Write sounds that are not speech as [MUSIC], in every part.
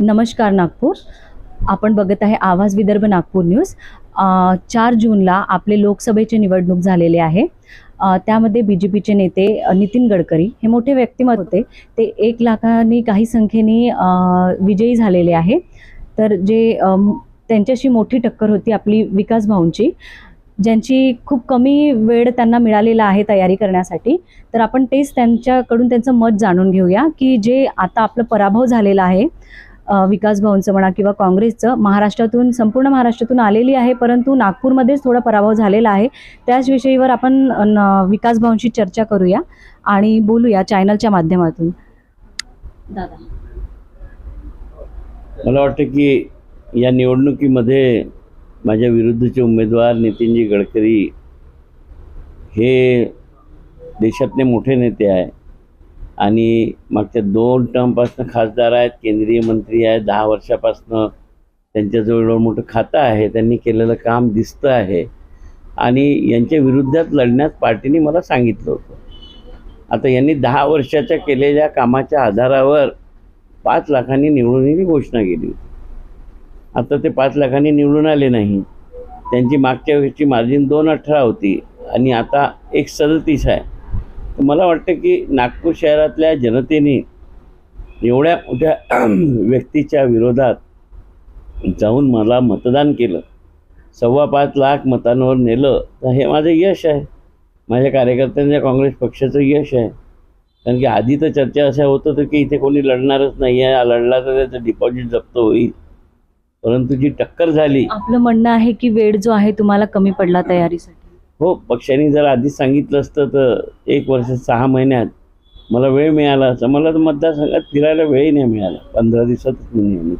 नमस्कार नागपूर. आपण बघत आहे आवाज विदर्भ नागपूर न्यूज. चार जूनला आपले लोकसभेचे निवडणूक झालेले आहे. त्यामध्ये बी जे पीचे नेते नितीन गडकरी हे मोठे व्यक्तिमत्व होते. ते एक लाखांनी काही संख्येने विजयी झालेले आहे. तर जे त्यांच्याशी मोठी टक्कर होती आपली विकास भाऊंची. ज्यांची खूप कमी वेळ त्यांना मिळालेला आहे तयारी करण्यासाठी तर आपण तेच त्यांच्याकडून त्यांचं मत जाणून घेऊया की जे आता आपलं पराभव झालेला आहे विकास भवनचं म्हणा किंवा काँग्रेसचं महाराष्ट्रातून संपूर्ण महाराष्ट्रातून आलेली आहे परंतु नागपूरमध्येच थोडा पराभव झालेला आहे. त्याच विषयीवर आपण विकास भवनशी चर्चा करूया आणि बोलूया चॅनलच्या माध्यमातून. दादा. मला वाटतं की या निवडणुकीमध्ये माझ्या विरुद्धचे उमेदवार नितीनजी गडकरी हे देशातले मोठे नेते आहे आणि मागच्या दोन टर्मपासून खासदार आहेत केंद्रीय मंत्री आहेत दहा वर्षापासनं त्यांच्याजवळ एवढं मोठं खातं आहे त्यांनी केलेलं काम दिसतं आहे. आणि यांच्या विरुद्धात लढण्यास पार्टीने मला सांगितलं होतं. आता यांनी दहा वर्षाच्या केलेल्या कामाच्या आधारावर पाच लाखांनी निवडून घोषणा केली होती. आता ते पाच लाखांनी निवडून आले नाही. त्यांची मागच्या वेळेसची मार्जिन दोन अठरा होती आणि आता एक सदतीस आहे. तर मला वाटतं की नागपूर शहरातल्या जनतेने एवढ्या मोठ्या [CLEARS THROAT] व्यक्तीच्या विरोधात जाऊन मला मतदान केलं. सव्वा पाच लाख मतांवर नेलं तर हे माझं यश आहे. माझ्या कार्यकर्त्यांच्या काँग्रेस पक्षाचं यश आहे. कारण की आधी तर चर्चा अशा होत होतं की इथे कोणी लढणारच नाही आहे. लढला तर त्याचं डिपॉझिट जप्त होईल. परंतु जी टक्कर झाली आपलं म्हणणं आहे की वेळ जो आहे तुम्हाला कमी पडला तयारीसाठी. हो पक्षाने जर आधीच सांगितलं असतं तर एक वर्ष सहा महिन्यात मला वेळ मिळाला असं मला तर मतदारसंघात फिरायला वेळही नाही मिळाला. पंधरा दिवसातच मी निवडणूक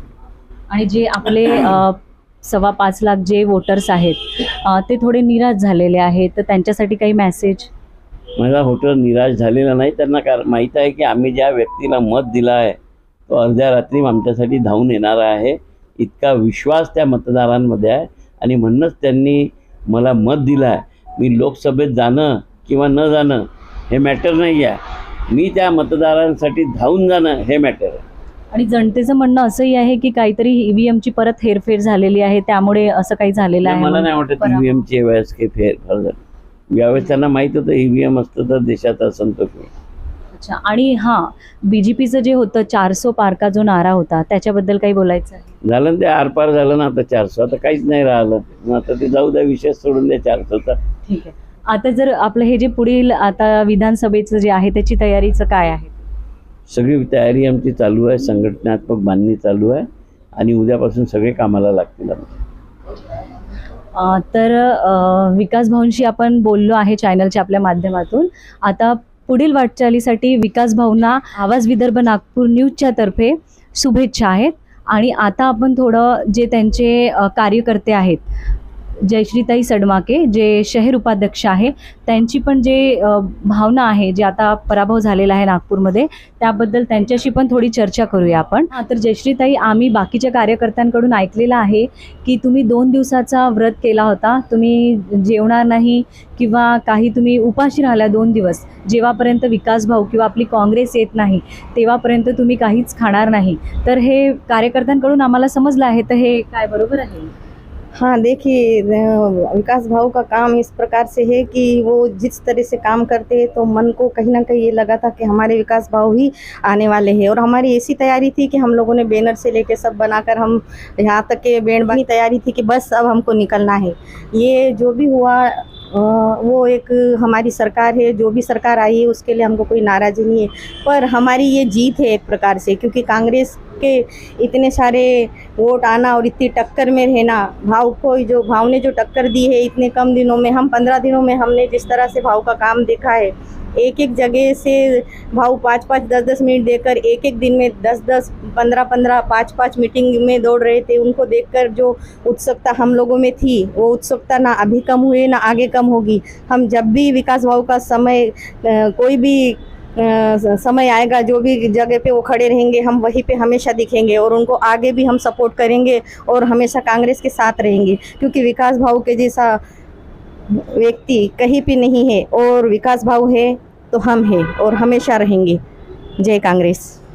आणि जे आपले अ, सव्वा पाच लाख जे वोटर्स आहेत अ, ते थोडे निराश झालेले आहेत. तर त्यांच्यासाठी काही मेसेज माझा होटर निराश झालेला नाही. त्यांना कारण माहीत आहे की आम्ही ज्या व्यक्तीला मत दिलं आहे तो अर्ध्या रात्री आमच्यासाठी धावून येणार आहे. इतका विश्वास त्या मतदारांमध्ये आहे. आणि म्हणूनच त्यांनी मला मत दिलं आहे मी लोकसभेत जाणं किंवा न जाणं हे मॅटर नाही आहे. मी त्या मतदारांसाठी धावून जाणं हे मॅटर आहे. आणि जनतेचं म्हणणं असंही आहे की काहीतरी ईव्हीएमची परत हेरफेर झालेली आहे त्यामुळे असं काही झालेलं आहे मला नाही वाटत. ईव्हीएमची वेळेस काही फेरफार झाली. यावेळेस त्यांना माहीत होतं ईव्हीएम असतं तर देशात असंतोष होईल. अच्छा. आणि हां बीजेपीचं जे होतं चारसो पारका जो नारा होता त्याच्याबद्दल काही बोलायचं आहे? झालं ना ते आरपार झालं ना आता चारशे आता काहीच नाही राहिलं. मग आता ते जाऊ द्या विषय सोडून द्या चारशेचा ठीक आहे. आता जर आपलं हे जे पुढील आता विधानसभेचं जे आहे त्याची तयारीचं काय आहे? सगळी तयारी आमची चालू आहे संघटनात्मक बांधणी चालू आहे आणि उद्यापासून सगळे कामाला लागतील आमचे. अ, तर अ, विकास भाऊंशी आपण बोललो आहे चॅनलच्या आपल्या माध्यमातून. आता पुढील वाटचालीसाठी विकास भाऊंना आवाज विदर्भ नागपूर न्यूजच्या तर्फे शुभेच्छा आहेत. आणि आता आपण थोडं जे त्यांचे कार्यकर्ते आहेत जयश्रीताई सडमाके जे शहर उपाध्यक्ष आहे त्यांची पण जे भावना आहे जे आता पराभव झालेला आहे नागपूरमध्ये त्याबद्दल त्यांच्याशी पण थोडी चर्चा करूया आपण. तर जयश्रीताई आम्ही बाकीच्या कार्यकर्त्यांकडून ऐकलेलं आहे की तुम्ही दोन दिवसाचा व्रत केला होता तुम्ही जेवणार नाही किंवा काही तुम्ही उपाशी राहिला दोन दिवस जेव्हापर्यंत विकास भाऊ किंवा आपली काँग्रेस येत नाही तेव्हापर्यंत तुम्ही काहीच खाणार नाही. तर हे कार्यकर्त्यांकडून आम्हाला समजलं आहे तर हे काय बरोबर आहे? हाँ देखिए विकास भाव का काम इस प्रकार से है कि वो जिस तरह से काम करते हैं तो मन को कहीं ना कहीं ये लगा था कि हमारे विकास भाव ही आने वाले हैं। और हमारी ऐसी तैयारी थी कि हम लोगों ने बैनर से लेके सब बनाकर हम यहाँ तक के बैंड बनी तैयारी थी कि बस अब हमको निकलना है। ये जो भी हुआ वो एक हमारी सरकार है, जो भी सरकार आई है, उसके लिए हमको कोई नाराज़ी नहीं है। पर हमारी ये जीत है एक प्रकार से, क्योंकि कांग्रेस के इतने सारे वोट आना और इतनी टक्कर में रहना, भाव को जो, भाव ने जो टक्कर दी है इतने कम दिनों में, हम पंद्रह दिनों में हमने जिस तरह से भाव का काम देखा है एक एक जगह से भाव पाँच पाँच दस दस मिनट देकर एक एक दिन में दस दस पंद्रह पंद्रह पाँच पाँच मीटिंग में दौड़ रहे थे। उनको देखकर जो उत्सुकता हम लोगों में थी, वो उत्सुकता ना अभी कम हुई, ना आगे कम होगी। हम जब भी विकास भाव का समय कोई भी समय आएगा, जो भी जगह पे वो खड़े रहेंगे, हम वहीं पे हमेशा दिखेंगे और उनको आगे भी हम सपोर्ट करेंगे और हमेशा कांग्रेस के साथ रहेंगे। क्योंकि विकास भाव के जैसा व्यक्ति कहीं भी नहीं है और विकास भाव है तो हम हैं और हमेशा रहेंगे। जय कांग्रेस।